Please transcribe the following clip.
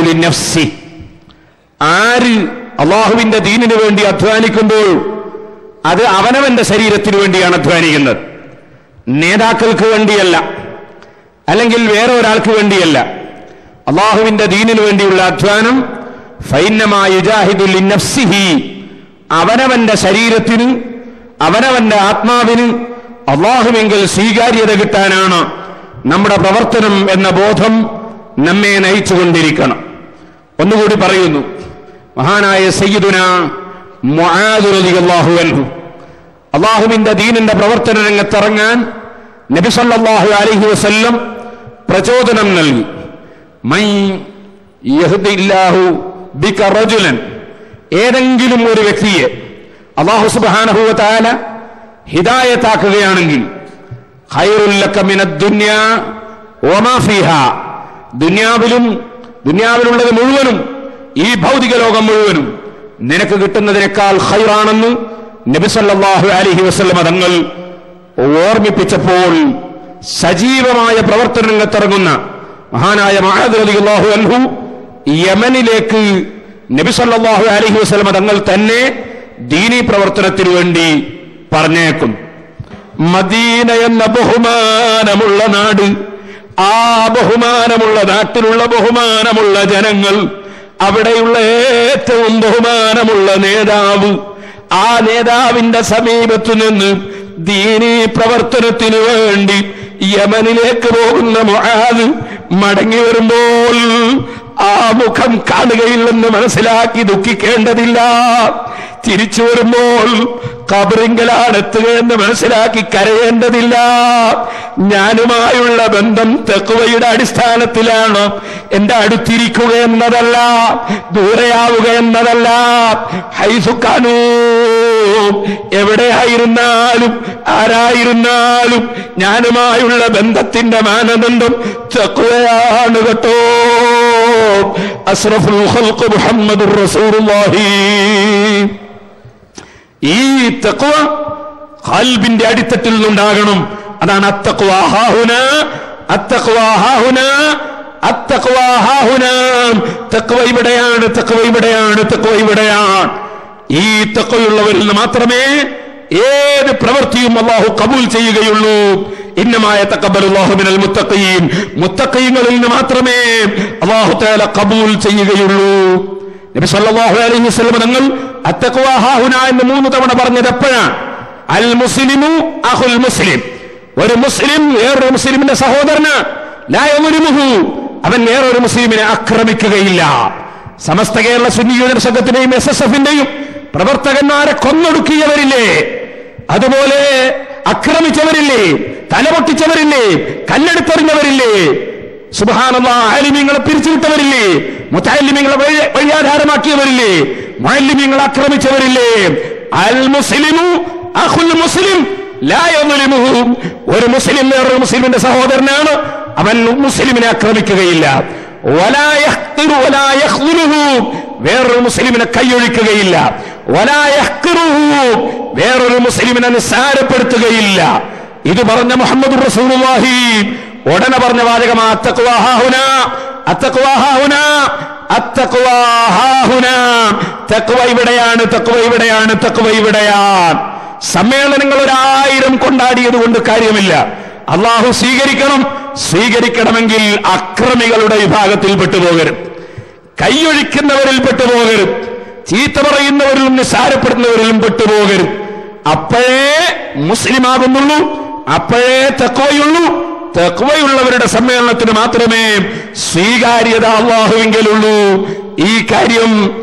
ലിനഫ്സി. ആര് അള്ളാഹുവിന്റെ ദീനിനു വേണ്ടി അധ്വാനിക്കുമ്പോൾ അത് അവനവന്റെ ശരീരത്തിന് വേണ്ടിയാണ് അധ്വാനിക്കുന്നത്. നേതാക്കൾക്ക് വേണ്ടിയല്ല. അല്ലെങ്കിൽ വേറെ ഒരാൾക്ക് വേണ്ടിയല്ല. അള്ളാഹുവിന്റെ ദീനിനു വേണ്ടിയുള്ള അധ്വാനം നഫ്സിഹി അവനവന്റെ ശരീരത്തിന് അവനവന്റെ ആത്മാവിന് അള്ളാഹുവെങ്കിൽ സ്വീകാര്യത കിട്ടാനാണ് നമ്മുടെ പ്രവർത്തനം എന്ന ബോധം നമ്മെ നയിച്ചുകൊണ്ടിരിക്കണം. ഒന്നുകൂടി പറയുന്നു. മഹാനായ സയ്യിദുന മുആദ് റളിയല്ലാഹു അൻഹു. അള്ളാഹുവിന്റെ ദീനിന്റെ പ്രവർത്തന രംഗത്തിറങ്ങാൻ നബി സല്ലല്ലാഹു അലൈഹി വസല്ലം പ്രചോദനം നൽകി. മൈ യഹ്ദില്ലാഹു ബിക റജുലൻ. ഏതെങ്കിലും ഒരു വ്യക്തിയെ അള്ളാഹു സുബ്ഹാനഹു തആല ഹിദായത്താക്കുകയാണെങ്കിൽ ഖൈറുൽ ലക മിനദ് ദുനിയാ വമാ ഫീഹാ. ദുനിയാവിലും ദുനിയാവിലുള്ളത് മുഴുവനും ഈ ഭൗതിക ലോകം മുഴുവനും നിനക്ക് കിട്ടുന്നതിനേക്കാൾ ഹൈറാണെന്ന് നബിസല്ലാഹു അലഹി വസല്ലം തങ്ങൾ ഓർമ്മിപ്പിച്ചപ്പോൾ സജീവമായ പ്രവർത്തന രംഗത്തിറങ്ങുന്ന മഹാനായ മഹാദ് റളിയല്ലാഹു അൻഹു യമനിലേക്ക് നബിസല്ലാഹു അലഹി വസല്ലം തങ്ങൾ തന്നെ ദീനീ പ്രവർത്തനത്തിനു വേണ്ടി പറഞ്ഞേക്കും മദീന എന്ന ബഹുമാനമുള്ള നാട് ആ ബഹുമാനമുള്ള നാട്ടിലുള്ള ബഹുമാനമുള്ള ജനങ്ങൾ അവിടെയുള്ള ഏറ്റവും ബഹുമാനമുള്ള നേതാവ് ആ നേതാവിന്റെ സമീപത്തു നിന്ന് ദീനീ പ്രവർത്തനത്തിനു വേണ്ടി യമനിലേക്ക് പോകുന്ന മുആദ് മടങ്ങി വരുമ്പോൾ ആ മുഖം കാണുകയില്ലെന്ന് മനസ്സിലാക്കി ദുഃഖിക്കേണ്ടതില്ല. തിരിച്ചു വരുമ്പോൾ കബറിങ്കലാണ് എത്തുകയെന്ന് മനസ്സിലാക്കി കരയേണ്ടതില്ല. ഞാനുമായുള്ള ബന്ധം തെക്കുവയുടെ അടിസ്ഥാനത്തിലാണ്. എന്റെ അടുത്തിരിക്കുക എന്നതല്ല ദൂരെയാവുക എന്നതല്ല. ഹൈസുക്കാനൂ എവിടെയായിരുന്നാലും ആരായിരുന്നാലും ഞാനുമായുള്ള ബന്ധത്തിന്റെ മാനദണ്ഡം തെക്കുവയാണ് കേട്ടോ. അസ്രഫുൽ മുഹമ്മദ് റസൂർ റസൂലുള്ളാഹി. ഈ തക്വ ഹൽബിന്റെ അടിത്തട്ടിൽ നിന്നുണ്ടാകണം. അതാണ് അത്തക്വാഹാഹുന ഹാഹുന അത്തക്വാഹാഹുന അത്തക്വ ഹാഹുന. തക്വ ഇവിടെയാണ് തക്വ ഇവിടെയാണ് തക്വ ഇവിടെയാണ്. ഈ തക്വയുള്ളവരിൽ നിന്ന് മാത്രമേ ഏത് പ്രവൃത്തിയും അള്ളാഹു കബൂൽ ചെയ്യുകയുള്ളൂ. ഇന്നമായ തക്കബൽ അള്ളാഹുബിനൽ മുത്തഖീൻ. മുത്തഖീങ്ങളിൽ നിന്ന് മാത്രമേ അള്ളാഹു തേല കബൂൽ ചെയ്യുകയുള്ളൂ. നബി സല്ലല്ലാഹു അലൈഹി വസല്ലം തങ്ങൾ അത്തഖ്വ ഹാഹുന എന്ന് മൂന്ന് തവണ പറഞ്ഞത് എപ്പോഴാണ് അൽ മുസ്ലിമു അഹുൽ മുസ്ലിം. ഒരു മുസ്ലിം വേറൊരു മുസ്ലിമിന്റെ സഹോദരന്. ലായമുരുമുഹു അവൻ വേറൊരു മുസ്ലിമിനെ ആക്രമിക്കുകയില്ല. സമസ്ത കേരള സുന്നി യുവജന സംഘത്തിന്റെയും എസ് എസ് എഫിന്റെയും പ്രവർത്തകന്മാരെ കൊന്നൊടുക്കിയവരില്ലേ? അതുപോലെ അക്രമിച്ചവരില്ലേ തലപൊട്ടിച്ചവരില്ലേ? കല്ലെടുത്തെറിഞ്ഞവരില്ലേ? സുബാനുള്ള ആലിമ്യങ്ങളെ പിരിച്ചുവിട്ടവരില്ലേ? മുത്താലിമ്യങ്ങളെ വഴി വഴിയാധാരമാക്കിയവരില്ലേ? മാലിന്യങ്ങൾ ആക്രമിച്ചവരില്ലേ? അൽ മുസ്ലിമു അഹുൽ മുസ്ലിം. ഒരു മുസ്ലിം വേറൊരു മുസ്ലിമിന്റെ സഹോദരനാണ്. അവൻ മുസ്ലിമിനെ ആക്രമിക്കുകയില്ല. വേറൊരു മുസ്ലിമിനെ കൈയൊഴിക്കുകയില്ല. വേറൊരു മുസ്ലിമിനെ നിസ്സാരപ്പെടുത്തുകയില്ല. ഇത് പറഞ്ഞ മുഹമ്മദ് റസൂലുള്ളാഹി. ഉടനെ പറഞ്ഞ വാചകം അത്തക്വാഹുന അത്തക്വാഹുന അത്തക്വാഹാഹുന തക്വ ഇവിടെയാണ് തെക്കുവ ഇവിടെയാണ് തെക്കുവ ഇവിടെയാണ്. സമ്മേളനങ്ങൾ ഒരായിരം കൊണ്ടാടിയത് കൊണ്ട് കാര്യമില്ല. അള്ളാഹു സ്വീകരിക്കണം സ്വീകരിക്കണമെങ്കിൽ അക്രമികളുടെ വിഭാഗത്തിൽ പെട്ടുപോകരുത്. കൈയൊഴിക്കുന്നവരിൽ പെട്ടുപോകരുത്. ചീത്ത പറയുന്നവരിലും നിസ്സാരപ്പെടുന്നവരിലും പെട്ടുപോകരുത്. അപ്പോഴേ മുസ്ലിമാകുന്നുള്ളൂ അപ്പോഴേ തെക്കുവയുള്ളൂ തെക്കുവയുള്ളവരുടെ സമ്മേളനത്തിന് മാത്രമേ സ്വീകാര്യത അള്ളാഹുവെങ്കിലുള്ളൂ. ഈ കാര്യം